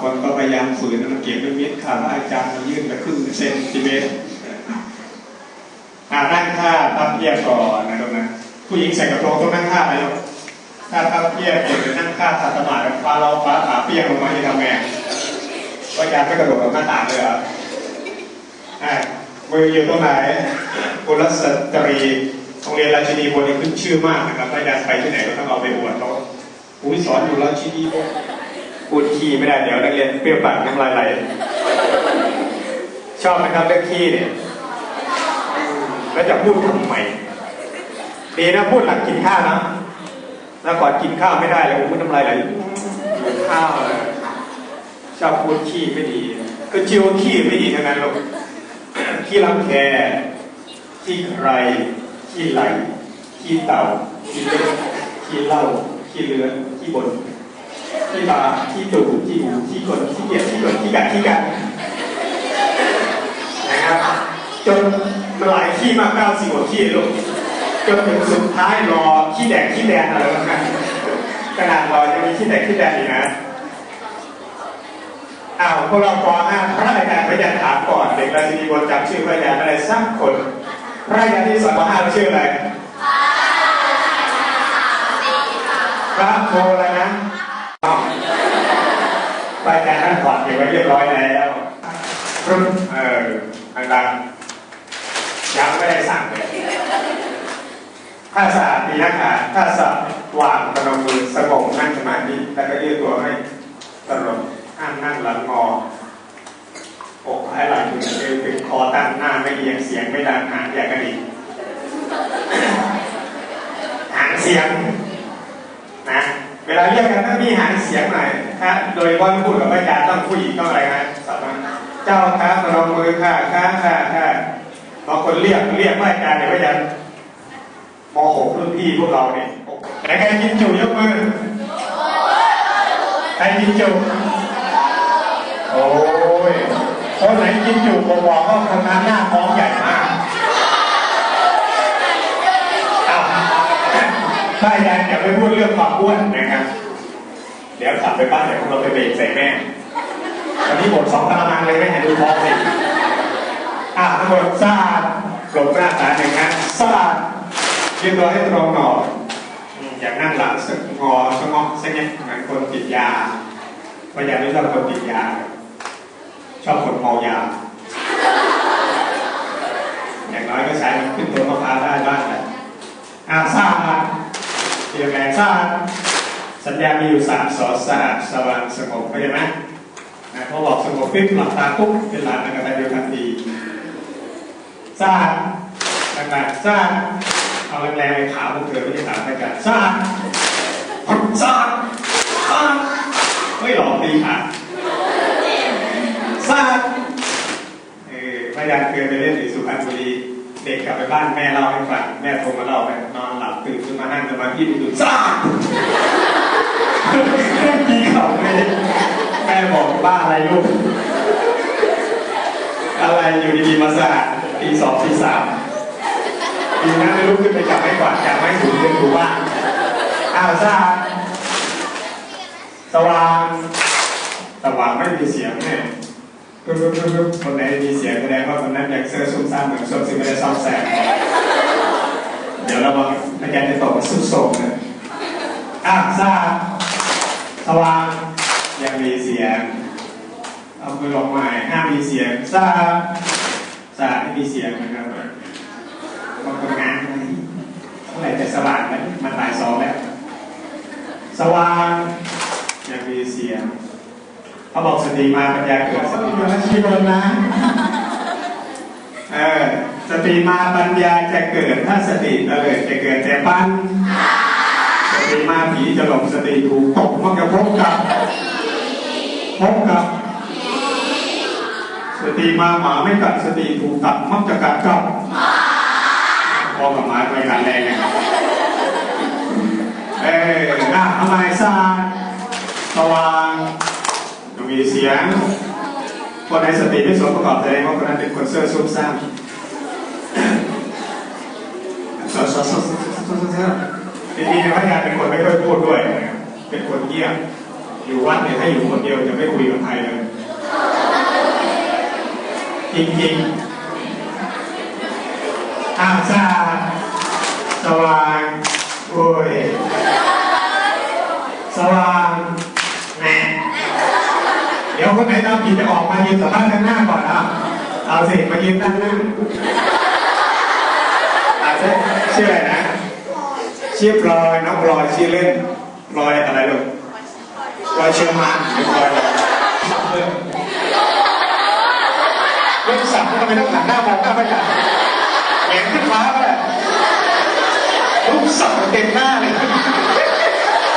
คนก็พยายามฝืนมันเก็บเป็นมิตรค่ะอาจารย์ยื่นไปครึ่งเซนติเมตรอ่านั่งท่าพับเพียบก่อนนะตรงนั้นผู้หญิงใส่กระโปรงต้องนั่งท่าไหมลูกถ้าพับเพียบหรือนั่งท่าขัดสมาธิฟ้าเราฟ้าขาเปียกลงมาจะทำไงว่าอาจารย์ไม่กระโดดลงหน้าต่างเลยเหรออ่ามืออยู่ตรงไหนกุลสตรีโรงเรียนราชินีบนี้ขึ้นชื่อมากนะครับอาจารย์ไปที่ไหนก็ต้องเอาไปอวดเขาอุ้ยสอนอยู่ราชินีบน พูดขี้ไม่ได้เดี๋ยวนักเรียนเปรี้ยวปากน้ำลายไหลชอบไหมครับเรื่องขี้เนี่ยแล้วจะพูดทำไมดีนะพูดหลังกินข้าวนะแล้วก่อนกินข้าวไม่ได้เลยผมพูดน้ำลายไหลข้าวเลยชอบพูดขี้ไม่ดี ก็ชิวขี้ไม่ดีทั้งนั้นหรอกขี้รังแคขี้ใครขี้ไหลขี้เต่าขี้เล็กขี้เล้าขี้เลือนขี้บน ขี้บาขี้จูขี้หูขี้กลขี้เกียจขี้กลขี้กัดขี้กัดนะครับจนมันหลายขี้มากเก้าสิบกว่าขี้ลูกจนถึงสุดท้ายรอขี้แดงขี้แดงอะไรประมาณนั้นขนาดรอจะมีขี้แดงขี้แดงอีกนะอ้าวพวกเราป .5 พระอาจารย์พระอาจารย์ถามก่อนเด็กราชินีบนจำชื่อพระอาจารย์อะไรสักคน พระอาจารย์ที่สอนป .5 ชื่ออะไรพระโคอะไรนะ อ้าวพระอาจารย์ท่านถอดเก็บไว้เรียบร้อยแล้วรุ่นเออดังๆยังไม่ได้สั่งเลยถ้าสะอาดดีนะคะถ้าสว่างประนมมือสงบนั่งสมาธิแล้วก็ยืดตัวให้ตลบห้ามนั่งหลังงออกให้หลังถึงเอวถึงคอตั้งหน้าไม่เอียงเสียงไม่ดังหางอย่ากระดิกหางเสียงนะ เวลาเรียกกันต้องมีหางเสียงหน่อยครับโดยว่าพูดกับพระอาจารย์ต้องผู้หญิงต้องอะไรนะสอนเจ้าครับลงมือค่ะค่ะค่ะค่ะบางคนเรียกเรียกพระอาจารย์เนี่ยพระอาจารย์มหกรุ่นพี่พวกเราเนี่ยไหนใครกินจุยกมือใครกินจุโอ้ยคนไหนกินอยู่บอกว่าคนนั้นหน้าท้องใหญ่มากอ้าวถ้าอาจารย์อย่าไปพูดเรื่องความอ้วนนะ ครับเดี๋ยวกลับไปบ้านเดี๋ยวเราไปเบรกใส่แม่วันนี้หมดสองกระมังเลยไม่เห็นดูท้องสิอะทั้งหมดซาดหลบหน้าตาหนึ่งนะซาดยืนตัวให้ตรงหน่อยอืมอยากนั่งหลังสงอสงอสักนิดเหมือนคนติดยาพยายาไม่ชอบคนติดยา ชอบคนเมายา อย่างน้อยก็ใช้ขึ้นตัวมะพร้าวได้บ้างแหละอ่าทราบเรียนแรงทราบ สัญญามีอยู่สามสอสะอาดสว่างสงบเข้าใจไหมนะพอบอกสงบปิ๊บหลับตาปุ๊บเป็นหลานอันกตัญญูทันทีทราบหนักๆทราบเอาแรงๆไปถามพวกเธอไม่ใช่ถามไปกันทราบทราบทราบไม่หลอกตีขาทราบเออพยายามเคยไปเล่นที่สุพรรณบุรีเด็กกลับไปบ้านแม่เล่าให้ฟังแม่โทรมาเล่าไปนอนหลับตื่นขึ้นมานั่งสมาธิไปดูทราบ บอกบ้าอะไรลูก อะไรอยู่ดีๆมาสะอาดตีสองตีสามดีนะไม่ลุกขึ้นไปจับไม่กวาดจับไม่ถูเป็นถูบ้านอ้าวทราบสว่างสว่างไม่มีเสียงเนี่ยปึ๊บปึ๊บปึ๊บคนไหนมีเสียงแสดงว่าคนนั้นอยากเสื้อซุ่มซ่ามเหมือนส้มซึ่งไม่ได้ซ่อมแซมเดี๋ยวเราบอกอาจารย์จะตอบว่าสุดโสมเลยอะทราบสว่าง ยังมีเสียง เอามือลงใหม่ห้ามมีเสียงทราบทราบไม่มีเสียงนะครับบางคนงานอะไรเมื่อไหร่จะสว่างแล้วมันบ่ายสองแล้วสว่างยังมีเสียงเขาบอกสติมาปัญญาเกิดสติมาชีวนะเออสติมาปัญญาจะเกิดถ้าสติเออจะเกิดแต่ปัญสติมาผีจะหลงสติถูกตกมันจะพบกับ พบกับ สติมาหมาไม่กัดสติถูกกัดมักจะกัดกับพอกับหมาไปกันแรงไงเอออะทำไมสร้างสว่างจะมีเสียง คนในสติไม่สมประกอบแสดงว่าคนนั้นเป็นคนเสื้อซุ่มซ่ามสอสอสอสอสอสอทีนี้พระยาเป็นคนไม่ค่อยพูดด้วย เป็นคนเงียบ อยู่วัดเนี่ยให้อยู่คนเดียวจะไม่คุยกับใครเลย จริงๆอาซาสว่างโอ้ยสว่างแหม่เดี๋ยวคนไหนทำผิดจะออกมายืนสัมภาษณ์ข้างหน้าก่อนนะเอาสิมายืนด้านหน้าอาจจะชื่ออะไรนะชื่อพลอยน้องพลอยชื่อเล่นพลอยอะไรลูก พลอยเชียงมานหรือพลอยไรเริ่มเริ่มสับทำไมต้องหันหน้ามองหน้าไปกันเห็นขึ้นฟ้าก็ได้ลูกสั่งเต็มหน้าเลย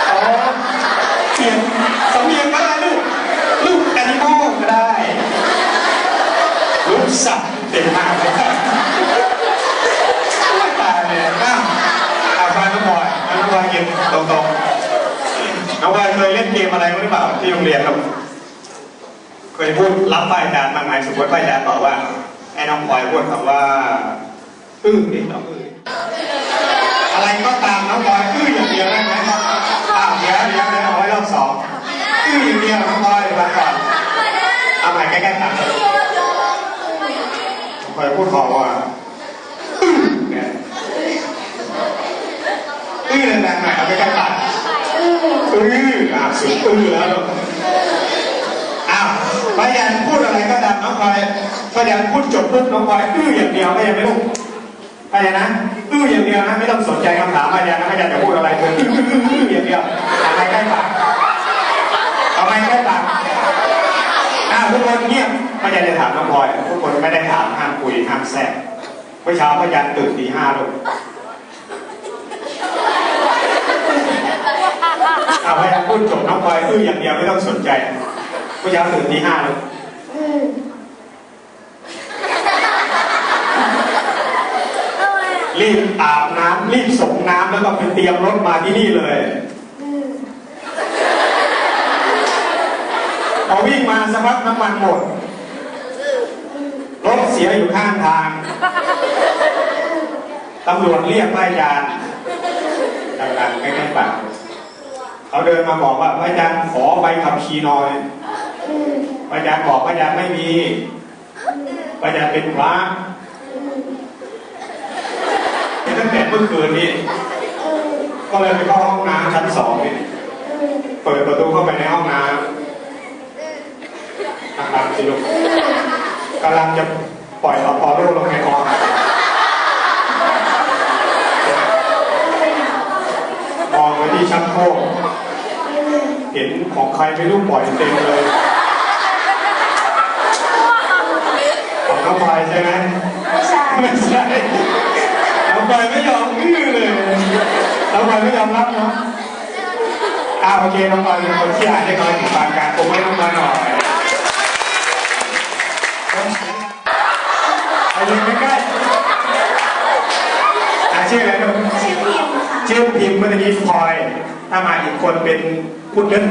อ๋อเปลี่ยนสำเนียงก็ได้ลูกลูกแอนิมอลก็ได้ลูกสับเต็มหน้าเลยไม่ตายเลยอ้าวอาฟังน้องบอยน้องบอยกินตรงๆน้องบอยเคยเล่นเกมอะไรบ้างหรือเปล่าที่โรงเรียนครับเคยพูดรับป้ายอาจารย์บางไงสมมติป้ายอาจารย์บอกว่าไอ้น้องพลอยพูดคำว่าอื้อนี่น้องอื้ออะไรก็ตามน้องพลอยอื้ออย่างเดียวได้ไหมอ้าวเดี๋ยวเดี๋ยวเดี๋ยวเอาไว้รอบสองอื้ออย่างเดียวน้องพลอยมาก่อนเอาใหม่ใกล้ๆตัดน้องพลอยพูดขอว่าอื้อเนี่ยอื้อแรงๆหน่อยเอาใกล้ๆตัดอื้อ สุดอื้อแล้วอ้าวพยานพูดอะไรก็ตามน้องพลอยพยานพูดจบปุ๊บน้องพลอยอื้ออย่างเดียวไม่ยังไม่รู้พยานนะอื้ออย่างเดียวนะไม่ต้องสนใจคำถามพยานนะพยานจะพูดอะไรเธออื้ออื้ออื้ออย่างเดียวอาไปใกล้ปากเอาไปใกล้ปากอ้าวทุกคนเงียบพยานจะถามน้องพลอยทุกคนไม่ได้ถามห้ามคุยห้ามแทรกเมื่อเช้าพยานตื่นตีห้าลูก เอาพยานพูดจบน้องพลอยอื้ออย่างเดียวไม่ต้องสนใจเมื่อเช้าตื่นตีห้าเลยรีบอาบน้ำรีบส่งน้ำแล้วก็ไปเตรียมรถมาที่นี่เลยพอวิ่งมาสักพักน้ำมันหมดรถเสียอยู่ข้างทางตำรวจเรียกพระอาจารย์ดังๆใกล้ๆปาก เขาเดินมาบอกว่าพระอาจารย์ขอใบขับขี่หน่อยพระอาจารย์บอกพระอาจารย์ไม่มีพระอาจารย์เป็นพระตั้งแต่เมื่อคืนนี้ก็เลยไปเข้าห้องน้ำชั้นสองนี่เปิดประตูเข้าไปในห้องน้ำนะครับสิลูกกำลังจะปล่อยเอาพอโลลงในคอมองไปที่ชักโครก เห็นของใครไม่รู้ปล่อยเต็มเลยของน้องพลอยใช่ไหมไม่ใช่ไม่ใช่น้องพลอยไม่ยอมอื้อเลยน้องพลอยไม่ยอมรับเนาะอ้าวโอเคน้องพลอยเป็นคนที่อ่านได้น้อยถึงปานกลางผมไม่ต้องมาหน่อยอายุใกล้ๆอะชื่ออะไรลูกชื่อพิมพ์ค่ะชื่อพิมพ์เมื่อกี้พลอยถ้ามาอีกคนเป็น พุดเดิ้ล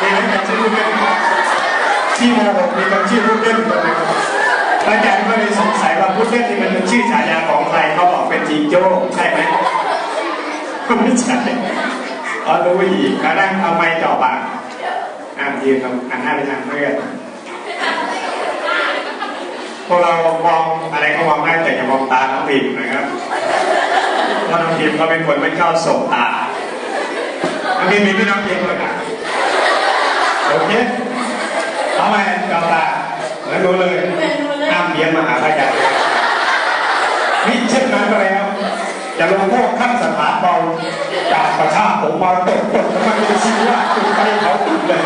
มีไหมกันชื่อพุดเดิ้ลที่มหกมีคนชื่อพุดเดิ้ลคนหนึงอาจารย์ก็เลยสงสัยว่าพุดเดิ้ลนี่มันเป็นชื่อฉายาของใครเขาบอกเป็นจิงโจ้ใช่ไหมไม่ใช่อ๋อรู้อีกเขานั่งเอาไม้จ่อปากอะยืนตรงหันหน้าไปทางเพื่อนพวกเรามองอะไรก็มองได้แต่อย่ามองตาน้องพิมพ์นะครับเพราะน้องพิมก็เป็นคนไม่ชอบสบตา นี้มีพี่น้องเพียงเลยนะโอเคเอาไหมกับตาแล้วดูเลยห้ามเพียงมาหาพระยามิเช่นนั้นแล้ว จะลงโทษขั้นสถานเบาจากประชาผมมาตกตกมันเป็นชีวะตุนไปเขาตุนเลย